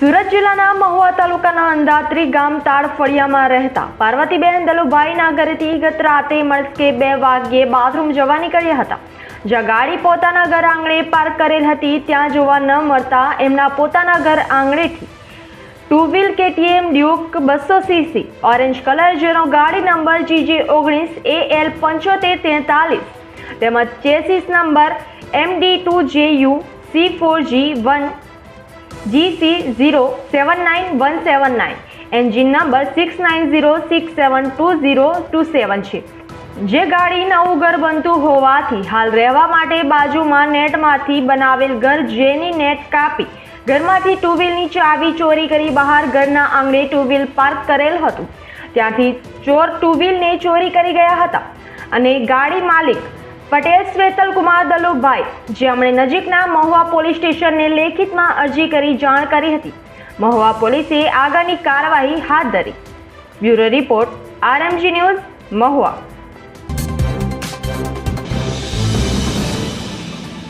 સુરત જિલ્લાના મહુવા તાલુકાના અંધાત્રી ગામ તાળ ફળિયામાં રહેતા પાર્વતીબેન દલુભાઈના ઘરેથી ગત રાતે મળસ્કે બે વાગ્યે બાથરૂમ જવા નીકળ્યા હતા. જ્યાં ગાડી પોતાના ઘર આંગણે પાર્ક કરેલ હતી, ત્યાં જોવા ન મળતા એમના પોતાના ઘર આંગણેથી. ટુ વ્હીલ કેટીએમ ડ્યુક બસો સીસી ઓરેન્જ કલર જેનો ગાડી નંબર જીજે ઓગણીસ એ એલ પંચોતેર તેતાલીસ, તેમજ chassis number M D two J U C four G one G C zero seven nine one seven nine engine number six nine zero six seven two zero two seven છે. જે ગાડી નવું ઘર બનતું હોવાથી હાલ રહેવા માટે બાજુમાં નેટમાંથી બનાવેલ ઘર જેની નેટ કાપી ઘરમાંથી ટુ વ્હીલની ચાવી ચોરી કરી બહાર ઘરના આંગણે ટુ વ્હીલ પાર્ક કરેલ હતું. ત્યાંથી ચોર ટુ વ્હીલને ચોરી કરી ગયા હતા અને ગાડી માલિક પટેલ, શ્વેતલ કુમાર, દલુભાઈ જેમણે નજીકના મહુવા પોલીસ સ્ટેશનને લેખિતમાં અરજી કરી જાણ કરી હતી. મહુવા પોલીસે આગળની કાર્યવાહી હાથ ધરી. Bureau report, R M G news, Mahuva.